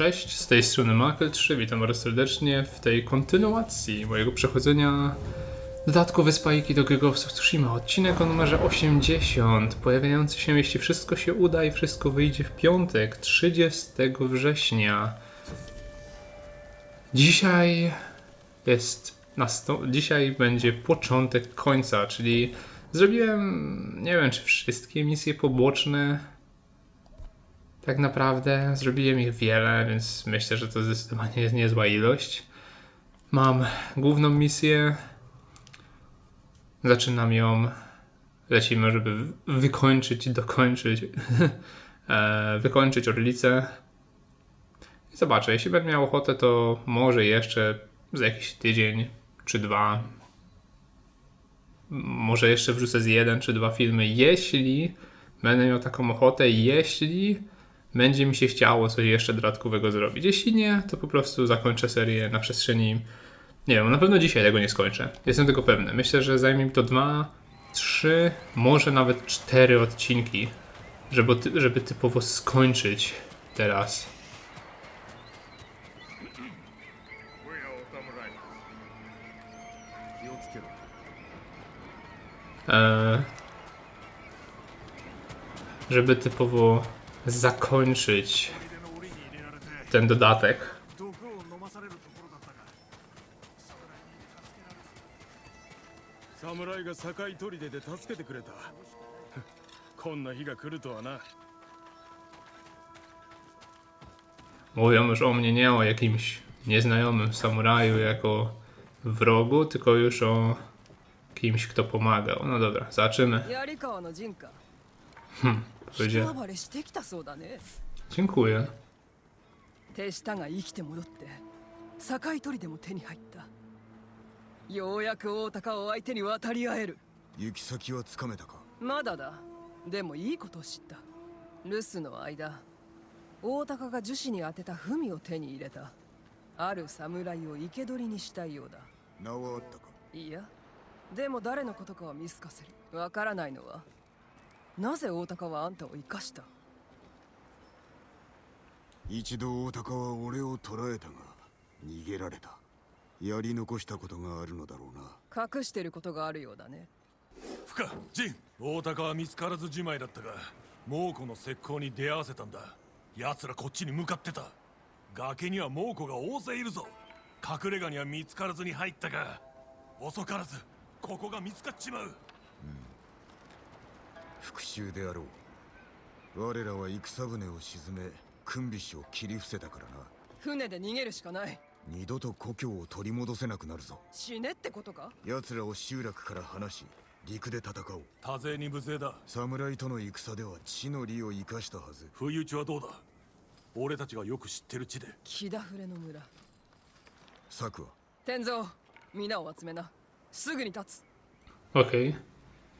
Cześć, z tej strony Makel 3, witam bardzo serdecznie w tej kontynuacji mojego przechodzenia dodatku Wyspajki do Ghost of Tsushima, odcinek o numerze 80, pojawiający się, jeśli wszystko się uda i wszystko wyjdzie w piątek, 30 września. Dzisiaj jest, dzisiaj będzie początek końca, czyli zrobiłem, nie wiem czy wszystkie misje poboczne, tak naprawdę zrobiłem ich wiele, więc myślę, że to zdecydowanie jest niezła ilość. Mam główną misję. Zaczynam ją. Lecimy, żeby wy- wykończyć, dokończyć, e, wykończyć Orlicę. I zobaczę, jeśli będę miał ochotę, to może jeszcze za jakiś tydzień czy dwa. Może jeszcze wrzucę z jeden czy dwa filmy, jeśli będę miał taką ochotę, jeśli będzie mi się chciało coś jeszcze dodatkowego zrobić. Jeśli nie, to po prostu zakończę serię na przestrzeni. Nie wiem, na pewno dzisiaj tego nie skończę. Jestem tego pewny. Myślę, że zajmie mi to dwa, trzy, może nawet cztery odcinki, żeby, żeby typowo skończyć teraz. Eee, żeby typowo zakończyć 腕の檻に入れられて ten dodatek. 毒を飲まされるところだったが侍に助けられ侍が堺砦で助けてくれたこんな日が来るとはな Mówią już o mnie nie o jakimś nieznajomym samuraju jako wrogu, tylko już o kimś, kto pomagał. No dobra, zobaczymy. 槍 川の陣か Powiedzie. 人暴れしてきたそうだね。Dziękuję. 手下が生きて戻って堺砦も手に入った。ようやく大高を相手に渡り合える。行き先はつかめたか？まだだ。でもいいことを知った。留守の間大高が樹脂に当てた文を手に入れた。ある侍を生け捕りにしたいようだ。名はあったか？いやでも誰のことかは見透かせる。わからないのはなぜ大高はあんたを生かした？一度大高は俺を捕らえたが逃げられた。やり残したことがあるのだろうな。隠してることがあるようだね。不可陣大高は見つからずじまいだったが猛虎の石膏に出会わせたんだ。奴らこっちに向かってた。崖には猛虎が大勢いるぞ。隠れ家には見つからずに入ったが遅からずここが見つかっちまう復讐であろう。我らは戦船を沈め訓美氏を切り伏せたからな。船で逃げるしかない。二度と故郷を取り戻せなくなるぞ。死ねってことか？奴らを集落から離し陸で戦おう。多勢に無勢だ。侍との戦では地の利を生かしたはず。不意打ちはどうだ？俺たちがよく知ってる地で。木田触れの村。策は？天蔵皆を集めな。すぐに立つ。Okej.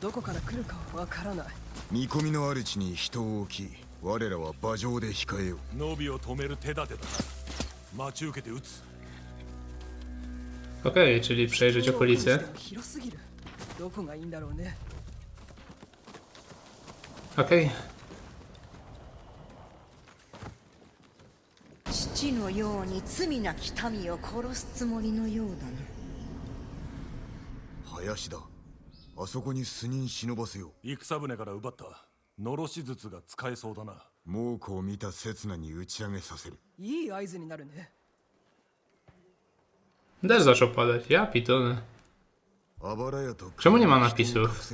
どどこから来るかはわからない。見込みのある地に人を置き我らは馬上で控えよう。ノビを止める手立てだ。待ち受けて撃つ。Okej, czyli przejrzeć okolice. 広すぎるどこがいいんだろうね Okej. 父のように罪なき民を殺すつもりのようだな林だあそこに素人忍ばせよ戦船から奪ったのろし筒が使えそうだな猛虎を見た刹那に打ち上げさせるいい合図になるね Deszcz zaczął padać. Ja pitole. あばら屋と Czemu nie ma napisów?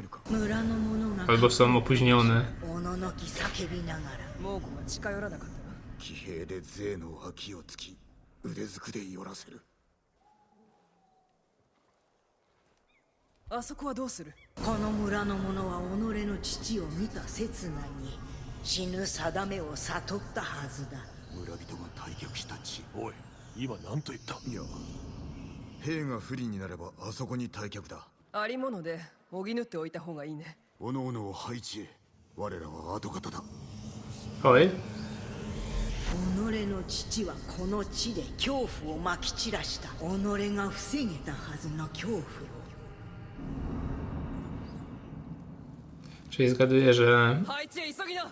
Albo są opóźnione. おののき叫びながら猛虎が近寄らなかった騎兵で税の脇をつき腕づくで寄らせるあそこはどうする？この村の者は己の父を見た刹那に死ぬ定めを悟ったはずだ。村人が退却した地。おい今何と言った？いや兵が不利になればあそこに退却だ。ありもので補っておいた方がいいね。おのおのを配置へ。我らは後方だ。Oj, 己の父はこの地で恐怖をまき散らした。己が防げたはずの恐怖 czyli zgaduję, że 配置へ急ぎな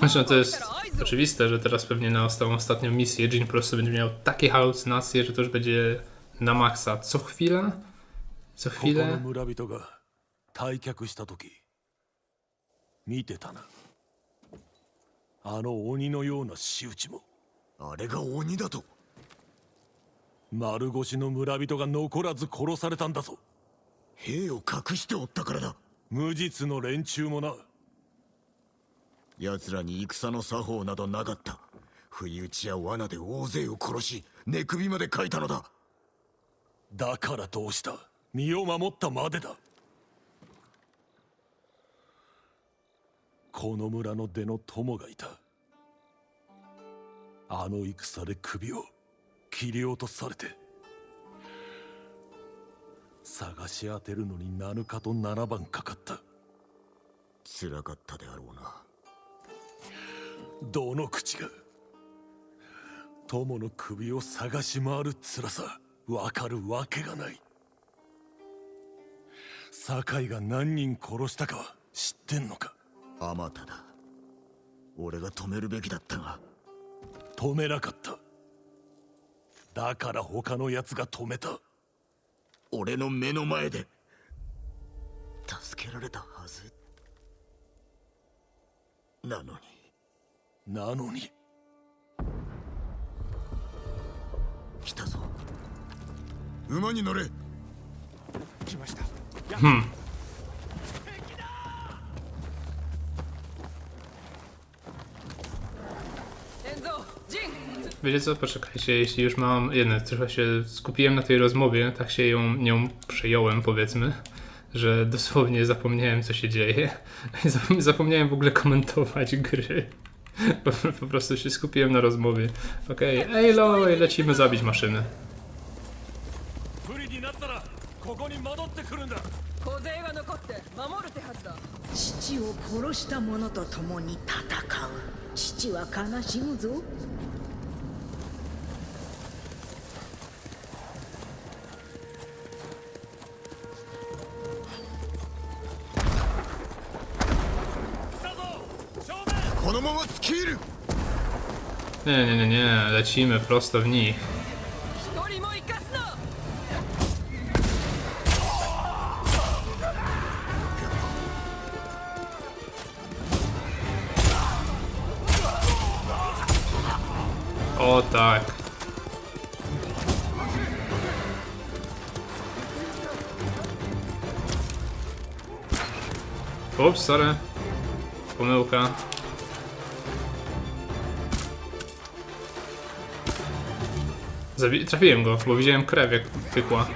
Zresztą no to jest oczywiste, że teraz pewnie na tą ostatnią misję Jin po prostu będzie miał takie halucynacje, że to już będzie na maksa. Co chwila? Co ここの chwilę? 村人が退却した時見てたなあの鬼のような仕打ちもあれが鬼だと丸腰の村人が残らず殺されたんだぞ兵を隠しておったからだ 無実の連中もな。奴らに戦の作法などなかった。不意打ちや罠で大勢を殺し寝首まで書いたのだ。だからどうした？身を守ったまでだ。この村の出の友がいた。あの戦で首を切り落とされて探し当てるのに7日と7番かかった。辛かったであろうな。どの口が友の首を探し回る辛さわかるわけがない。酒井が何人殺したかは知ってんのか？あまただ。俺が止めるべきだったが。止めなかった。だから他の奴が止めた俺の目の前で。助けられたはず。なのに。なのに。来たぞ。馬に乗れ。天蔵ジン Wiecie co, poczekajcie, jeśli już mam jedno, trochę się skupiłem na tej rozmowie, tak się ją nią przejąłem powiedzmy, że dosłownie zapomniałem co się dzieje. Zap- Zapomniałem w ogóle komentować gry. Po, po prostu się skupiłem na rozmowie. Okej, ej loj, lecimy zabić maszyny. 不利になったらここに戻ってくるんだ小勢が残って守る手はずだ父を殺した者と共に戦う父は悲しむぞ Nie, nie, nie, nie, lecimy prosto w nich. O tak. Ups, sorry. Pomyłka. Zabi- trafiłem go, bo widziałem krew jak pykła.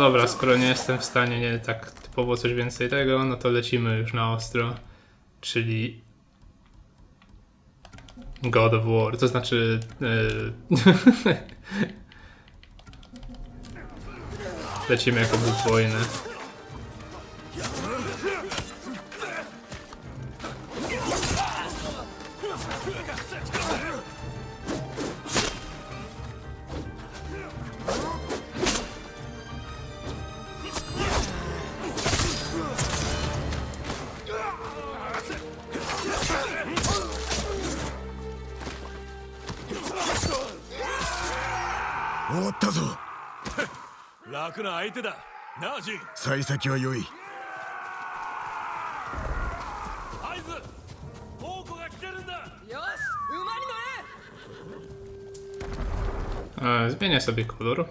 Dobra, skoro nie jestem w stanie nie tak typowo coś więcej tego, no to lecimy już na ostro, czyli God of War, to znaczy e, lecimy jako Bóg wojny. 楽な相手だなあジン幸先は良い合図猛虎が来てるんだよし馬に乗れ E, Zmienię sobie kolor.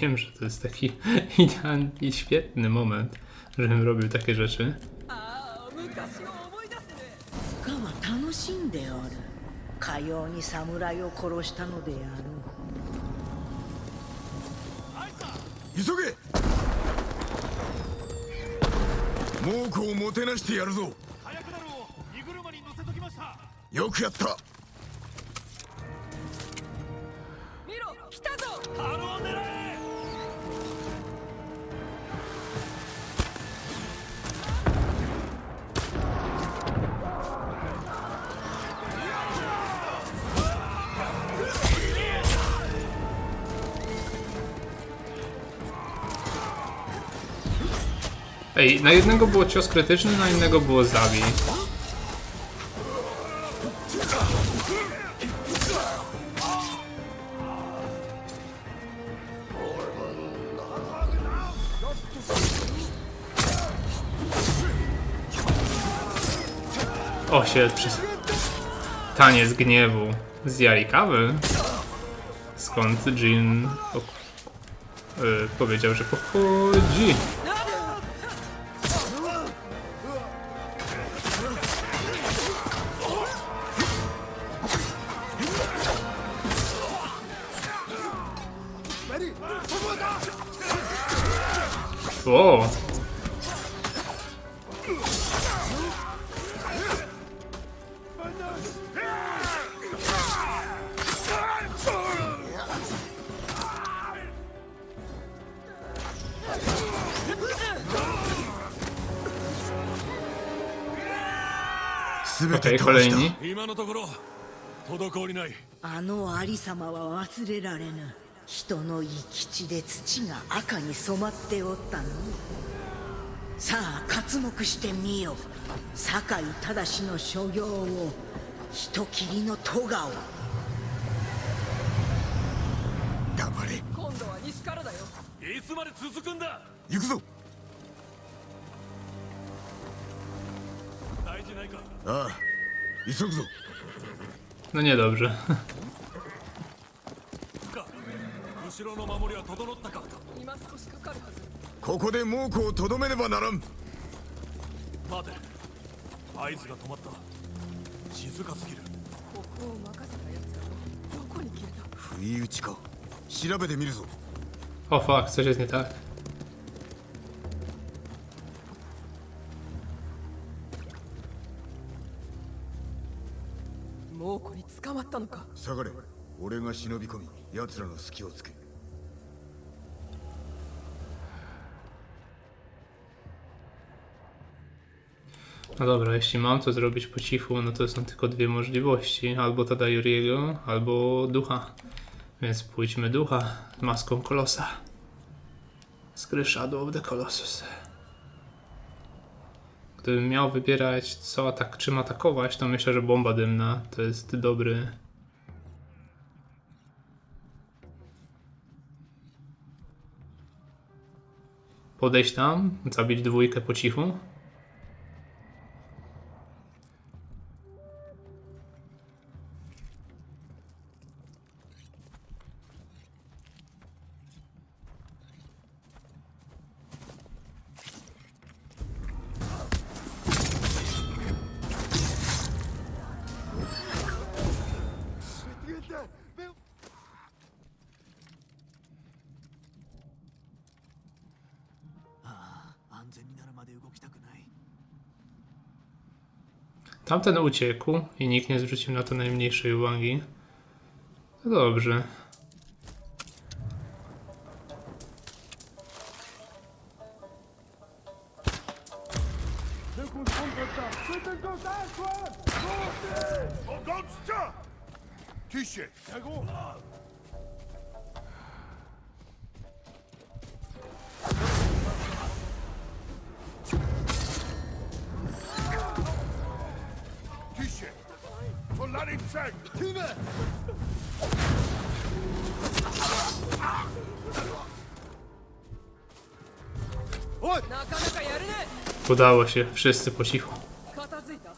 Wiem, że to jest taki idealny i świetny moment, żebym robił takie rzeczy. ああ昔を思い出すね深は楽しんでおるかように侍を殺したのであろう急げ。猛虎をもてなしてやるぞ。火薬だろう。荷車に乗せときました。よくやった Ej, na jednego było cios krytyczny, na innego było zabij. O, się przez... Taniec gniewu z Jarikawy? Skąd Jin po... y, powiedział, że pochodzi? 様は忘れられぬ。人の生き地で土が赤に染まっておったの。さあ刮目してみよ酒井忠の所業を人斬りの咎を。黙れ。今度は西からだよ。いつまで続くんだ？行くぞ。大事ないか。ああ急ぐぞ。No niedobrze. か 後ろの守りは整ったか？今少しかかるはず。ここで猛虎をとどめねばならん。待て。合図が止まった。静かすぎる。ここを任せたやつがどこに消えた不意打ちか。調べてみるぞ。O fuck, coś jest nie tak. 猛虎に捕まったのか。下がれ。俺 No dobra, jeśli mam to zrobić po cichu, no to są tylko dwie możliwości. Albo Tadayoriego, albo ducha. Więc pójdźmy ducha z maską kolosa. Z gry Shadow of the Colossus. Gdybym miał wybierać co atak, czym atakować, to myślę, że bomba dymna to jest dobry... Podejść tam, zabić dwójkę po cichu. Tamten uciekł i nikt nie zwrócił na to najmniejszej uwagi. To dobrze. Pogądźca! Tysie! To Laryncek! Tyle! おいなかなかやるね Udało się, wszyscy po cichu. 片付いた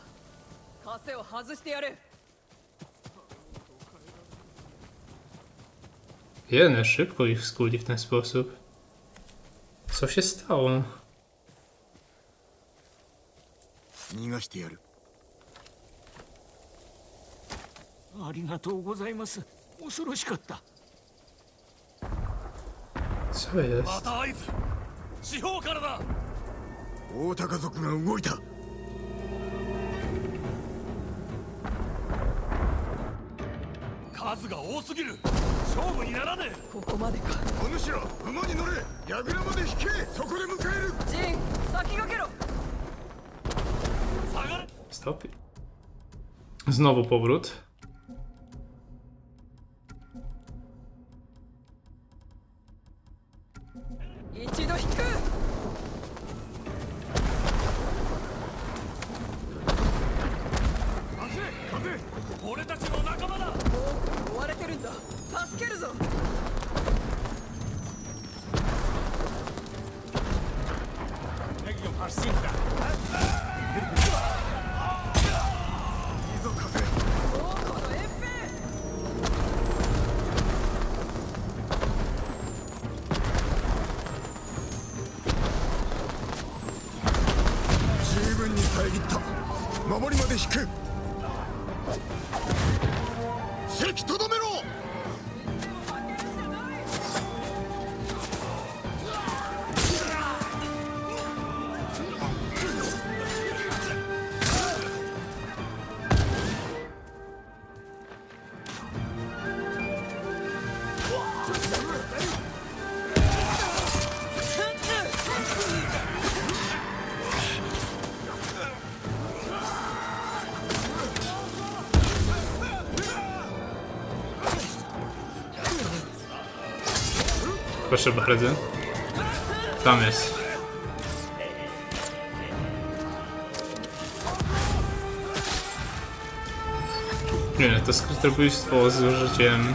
枷を外してやれ Jeden szybko ich skuli w ten sposób. Co się stało? 逃がしてやる ありがとうございます。恐ろしかった。Co jest? また合図四方からだ。大高族が動いた。数が多すぎる。勝負にならねここまでか。お主ら馬に乗れ。櫓まで引け。そこで迎える。ジン先駆けろ。え下がれ。Stop. Znowu powrót. Сімка. Proszę bardzo. Tam jest. Nie, to skrytobójstwo z użyciem...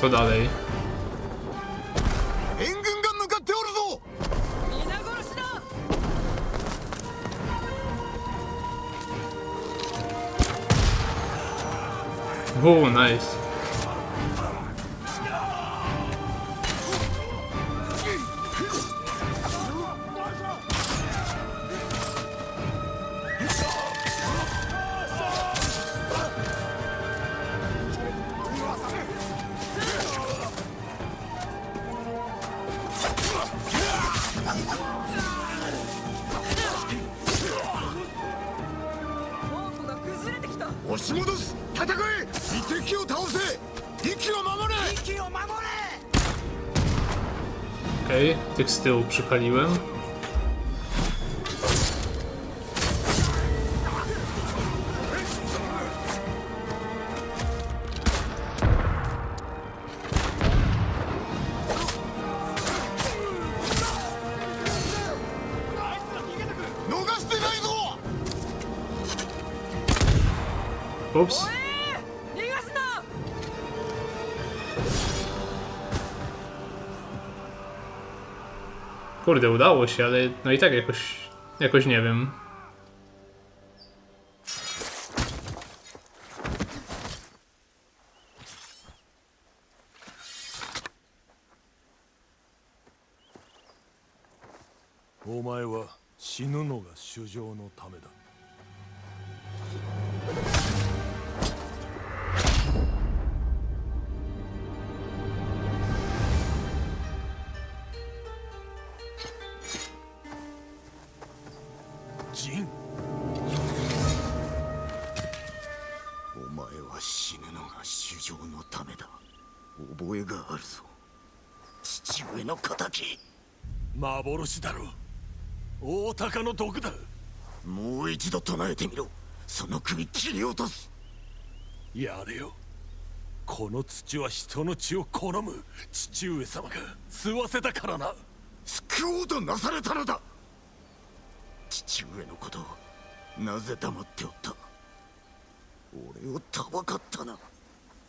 Co dalej? 援軍が向かっておるぞ皆殺しだ O, nice. Okej, okay, tych z tyłu przypaliłem. Kurde, udało się, ale no i tak jakoś, jakoś nie wiem. 幻だろ大鷹の毒だ。もう一度唱えてみろ。その首切り落とす。やれよ。この土は人の血を好む父上様が吸わせたからな。救おうとなされたのだ。父上のことをなぜ黙っておった？俺をたばかったな。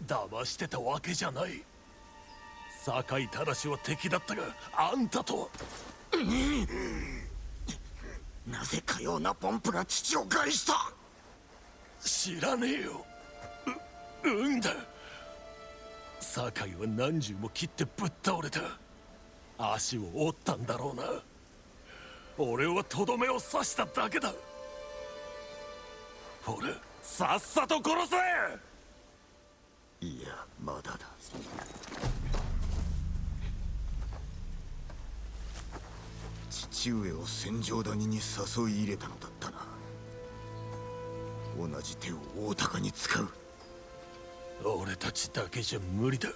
騙してたわけじゃない。酒井正は敵だったがあんたとはなぜかようなポンプが父を害した。知らねえよ。ううんだ。酒井は何十も切ってぶっ倒れた。足を折ったんだろうな。俺はとどめを刺しただけだ。ほらさっさと殺せ。いやまだだ。父上を戦場谷に誘い入れたのだったな。同じ手を大鷹に使う。俺たちだけじゃ無理だ。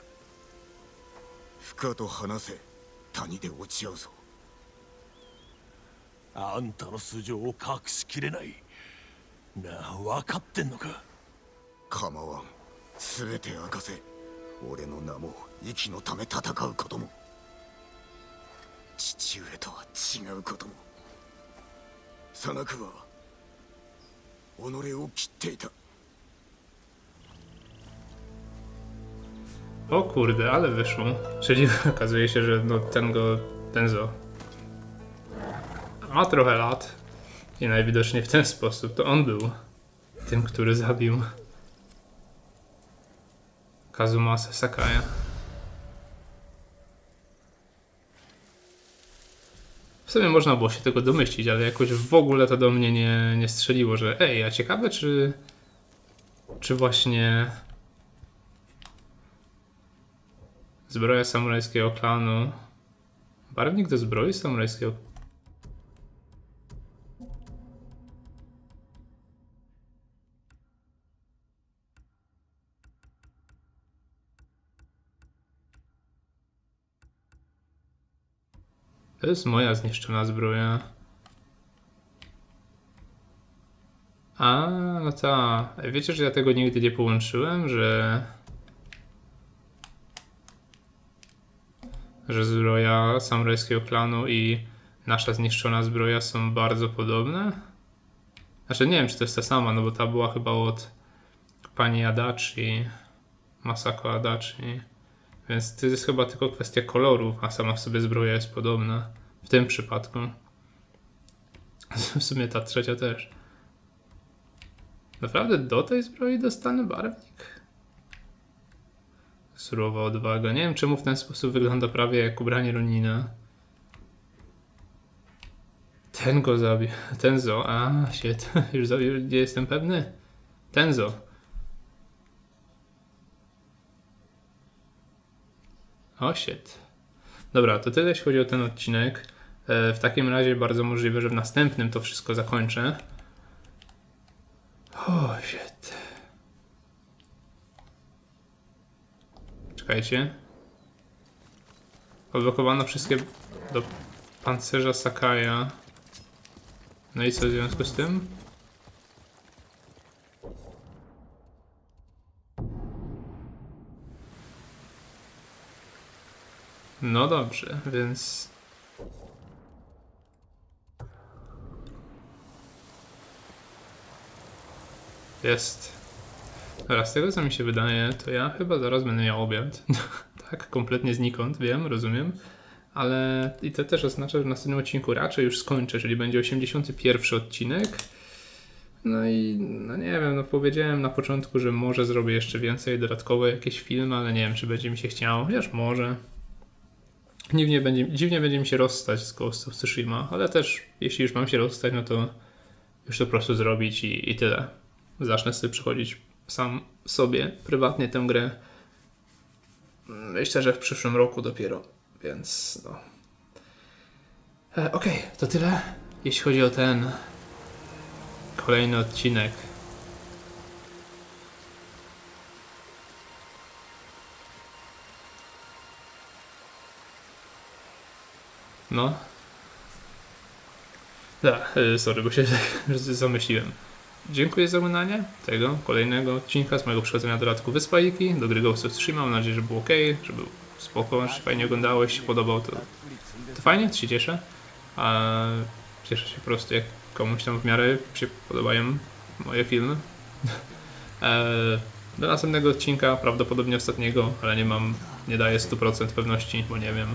深と話せ。谷で落ち合うぞ。あんたの素性を隠しきれない。なあ分かってんのか？構わん。全て明かせ。俺の名も息のため戦うことも父上とは違うことも佐那久は己を切っていた O kurde, ale wyszło. Czyli okazuje się, że no ten go, ten zo ma trochę lat i najwidoczniej w ten sposób to on był tym, który zabił Kazumasa Sakaya. W sumie można było się tego domyślić, ale jakoś w ogóle to do mnie nie, nie strzeliło, że ej, a ciekawe czy czy właśnie Zbroja samurajskiego klanu. Barwnik do zbroi samurajskiego. To jest moja zniszczona zbroja. A, no ta. Wiecie, że ja tego nigdy nie połączyłem, że. że zbroja samurajskiego klanu i nasza zniszczona zbroja są bardzo podobne. Znaczy nie wiem, czy to jest ta sama, no bo ta była chyba od pani Adachi, Masako Adachi. Więc to jest chyba tylko kwestia kolorów, a sama w sobie zbroja jest podobna. W tym przypadku. W sumie ta trzecia też. Naprawdę do tej zbroi dostanę barwnik? Surowa odwaga. Nie wiem czemu w ten sposób wygląda prawie jak ubranie Ronina. Ten go zabił. Ten zo. A, shit. Już zabił. Nie jestem pewny. Ten zo. O, shit. Dobra, to tyle jeśli chodzi o ten odcinek. E, W takim razie bardzo możliwe, że w następnym to wszystko zakończę. O, shit. Czekajcie. Odblokowano wszystkie do pancerza Sakaja. No i co w związku z tym? No dobrze, więc. Jest. Dobra, z tego co mi się wydaje, to ja chyba zaraz będę miał obiad. tak, kompletnie znikąd, wiem, rozumiem. Ale i to też oznacza, że w następnym odcinku raczej już skończę, czyli będzie 81 odcinek. No i no nie wiem, no powiedziałem na początku, że może zrobię jeszcze więcej dodatkowe jakieś filmy, ale nie wiem, czy będzie mi się chciało. Wiesz, może. Dziwnie będzie, dziwnie będzie mi się rozstać z Ghost of Tsushima, ale też jeśli już mam się rozstać, no to już to po prostu zrobić i, i tyle. Zacznę sobie przychodzić sam sobie, prywatnie tę grę. Myślę, że w przyszłym roku dopiero, więc no. E, Okej, to tyle, jeśli chodzi o ten kolejny odcinek. No. Y, sorry, bo się tak zamyśliłem. Dziękuję za oglądanie tego kolejnego odcinka z mojego przechodzenia do dodatku Wyspajki, do gry Ghost of Tsushima. Mam nadzieję, że był ok, że był spoko, że fajnie oglądałeś, się podobał, to, to fajnie, to się cieszę. A cieszę się po prostu, jak komuś tam w miarę się podobają moje filmy. E, Do następnego odcinka, prawdopodobnie ostatniego, ale nie mam, nie daję 100% pewności, bo nie wiem.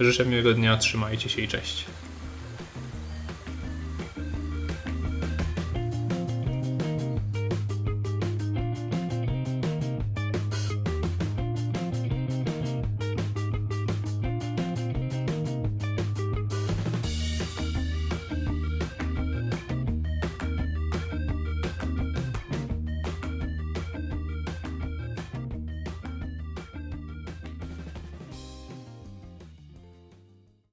Życzę miłego dnia, trzymajcie się i cześć.